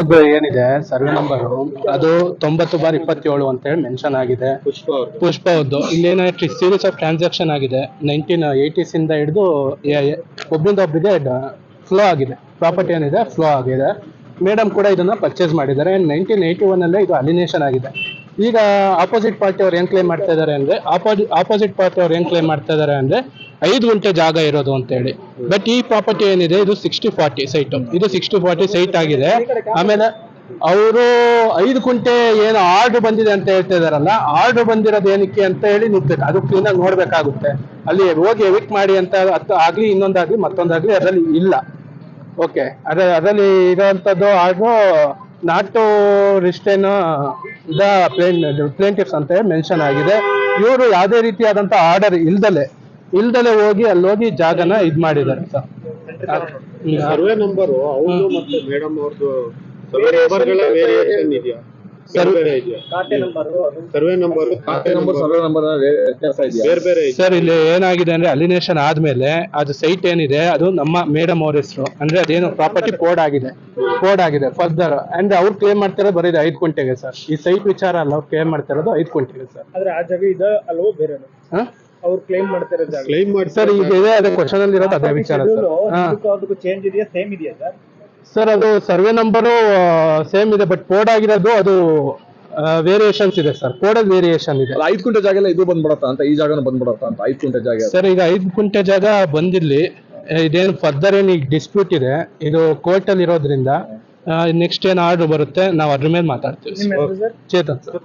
ಅದು ಏನಿದೆ survey number ಅದು ತೊಂಬತ್ತು ಬಾರ್ ಇಪ್ಪತ್ತೇಳು ಅಂತ ಹೇಳಿ ಮೆನ್ಷನ್ ಆಗಿದೆ. ಪುಷ್ಪ ಅವ್ರದ್ದು ಇಲ್ಲೇನ ಸೀರೀಸ್ ಆಫ್ ಟ್ರಾನ್ಸಾಕ್ಷನ್ ಆಗಿದೆ. ನೈನ್ಟೀನ್ ಏಯ್ಟೀಸ್ ಇಂದ ಹಿಡಿದು ಒಬ್ಬರಿಂದ ಒಬ್ಬರಿಗೆ ಫ್ಲೋ ಆಗಿದೆ. ಪ್ರಾಪರ್ಟಿ ಏನಿದೆ ಫ್ಲೋ ಆಗಿದೆ. ಮೇಡಮ್ ಕೂಡ ಇದನ್ನ ಪರ್ಚೇಸ್ ಮಾಡಿದ್ದಾರೆ. ನೈನ್ಟೀನ್ ಏಯ್ಟಿ ಒನ್ ಅಲ್ಲೇ ಇದು ಅಲಿನೇಷನ್ ಆಗಿದೆ. ಈಗ ಆಪೋಸಿಟ್ ಪಾರ್ಟಿ ಅವ್ರು ಏನ್ ಕ್ಲೇಮ್ ಮಾಡ್ತಾ ಇದ್ದಾರೆ ಅಂದ್ರೆ ಆಪೋಸಿಟ್ ಪಾರ್ಟಿ ಅವ್ರು ಏನ್ ಕ್ಲೇಮ್ ಮಾಡ್ತಾ ಇದ್ದಾರೆ ಅಂದ್ರೆ, ಐದು ಗುಂಟೆ ಜಾಗ ಇರೋದು ಅಂತ ಹೇಳಿ ಬಟ್ ಈ ಪ್ರಾಪರ್ಟಿ ಏನಿದೆ, ಇದು ಸಿಕ್ಸ್ಟಿ ಫಾರ್ಟಿ ಸೈಟ್ ಇದು ಸಿಕ್ಸ್ಟಿ ಫಾರ್ಟಿ ಸೈಟ್ ಆಗಿದೆ. ಆಮೇಲೆ ಅವರು ಐದು ಕುಂಟೆ ಏನು ಆರ್ಡರ್ ಬಂದಿದೆ ಅಂತ ಹೇಳ್ತಾ ಇದಾರಲ್ಲ ಆರ್ಡರ್ ಬಂದಿರೋದು ಏನಕ್ಕೆ ಅಂತ ಹೇಳಿ ನಿಂತಬೇಕು. ಅದು ಕ್ಲೀನ್ ಆಗಿ ನೋಡ್ಬೇಕಾಗುತ್ತೆ. ಅಲ್ಲಿ ಹೋಗಿ ಎವಿಟ್ ಮಾಡಿ ಅಂತ ಆಗ್ಲಿ, ಇನ್ನೊಂದಾಗ್ಲಿ, ಮತ್ತೊಂದಾಗ್ಲಿ, ಅದರಲ್ಲಿ ಇಲ್ಲ. ಓಕೆ ಅದೇ, ಅದರಲ್ಲಿ ಇರೋಂಥದ್ದು order not restrain the plain plaintiffs ಅಂತ ಮೆನ್ಷನ್ ಆಗಿದೆ. ಇವರು ಯಾವುದೇ ರೀತಿಯಾದಂಥ ಆರ್ಡರ್ ಇಲ್ದಲೆ ಇಲ್ದಲೆ ಹೋಗಿ ಅಲ್ಲಿ ಹೋಗಿ ಜಾಗನ ಇದು ಮಾಡಿದ್ದಾರೆ ಸರ್. ಸರ್ವೆ ನಂಬರ್ ಮೇಡಮ್ ಅವ್ರದ್ದು ಸರ್ವೆ ನಂಬರ್ ಸರ್ವೆ ನಂಬರ್ ಖಾತೆ ನಂಬರ್ ಸರ್ವೆ ನಂಬರ್ ವ್ಯತ್ಯಾಸ ಇದೆಯಾ? ಬೇರೆ ಬೇರೆ ಸರ್ ಇಲ್ಲಿ ಏನಾಗಿದೆ ಅಂದ್ರೆ ಅಲಿನೇಷನ್ ಆದ್ಮೇಲೆ ಅದು ಸೈಟ್ ಏನಿದೆ ಅದು ನಮ್ಮ ಮೇಡಮ್ ಅವ್ರ ಹೆಸರು. ಅಂದ್ರೆ ಅದೇನು ಪ್ರಾಪರ್ಟಿ ಕೋಡ್ ಆಗಿದೆ. ಕೋಡ್ ಆಗಿದೆ ಫರ್ದರ್ ಅಂಡ್ ಅವ್ರು ಕ್ಲೇಮ್ ಮಾಡ್ತಾರೆ ಬರೀದೆ ಐದು ಗಂಟೆಗೆ ಸರ್ ಈ ಸೈಟ್ ವಿಚಾರ ಅಲ್ಲ ಅವ್ರು ಕ್ಲೇಮ್ ಮಾಡ್ತಿರೋದು ಐದು ಗಂಟೆಗೆ ಸರ್ ಆದ್ರೆ ಆ ಜಾಗ ಇದೆ ಅಲ್ವೋ ಬೇರೆ ಅವ್ರು ಕ್ಲೈಮ್ ಮಾಡ್ತಾರೆ ಜಾಗ. ಕ್ಲೈಮ್ ಮಾಡಿ ಸರ್ ಈಗ ಇದೆ ಅದೇ ಕ್ವಶನ್ ಅಲ್ಲಿ ಇರೋದು ಅದೇ ವಿಚಾರ ಸರ್ ಚೇಂಜ್ ಇದೆಯಾ? ಸೇಮ್ ಇದೆಯಾ ಸರ್ ಸರ್ ಅದು ಸರ್ವೆ ನಂಬರು ಸೇಮ್ ಇದೆ ಬಟ್ ಕೋಡ್ ಆಗಿರೋದು ಅದು ವೇರಿಯೇಷನ್ಸ್ ಇದೆ ಸರ್ ಕೋಡಲ್ಲಿ ವೇರಿಯೇಷನ್ ಇದೆ. ಐದು ಕುಂಟೆ ಜಾಗ ಎಲ್ಲ ಇದು ಬಂದ್ಬಿಡತ್ತ ಅಂತ ಈ ಜಾಗನೂ ಬಂದ್ಬಿಡತ್ತ ಅಂತ ಐದು ಕುಂಟೆ ಜಾಗ ಸರ್ ಈಗ ಐದು ಕುಂಟೆ ಜಾಗ ಬಂದಿಲ್ಲಿ ಇದೇನು ಫರ್ದರ್ ಏನು ಈಗ ಡಿಸ್ಪ್ಯೂಟ್ ಇದೆ. ಇದು ಕೋರ್ಟ್ ಅಲ್ಲಿ ಇರೋದ್ರಿಂದ ನೆಕ್ಸ್ಟ್ ಏನು ಆರ್ಡರ್ ಬರುತ್ತೆ ನಾವು ಅದ್ರ ಮೇಲೆ ಮಾತಾಡ್ತೀವಿ ಸರ್ ಚೇತನ್ ಸರ್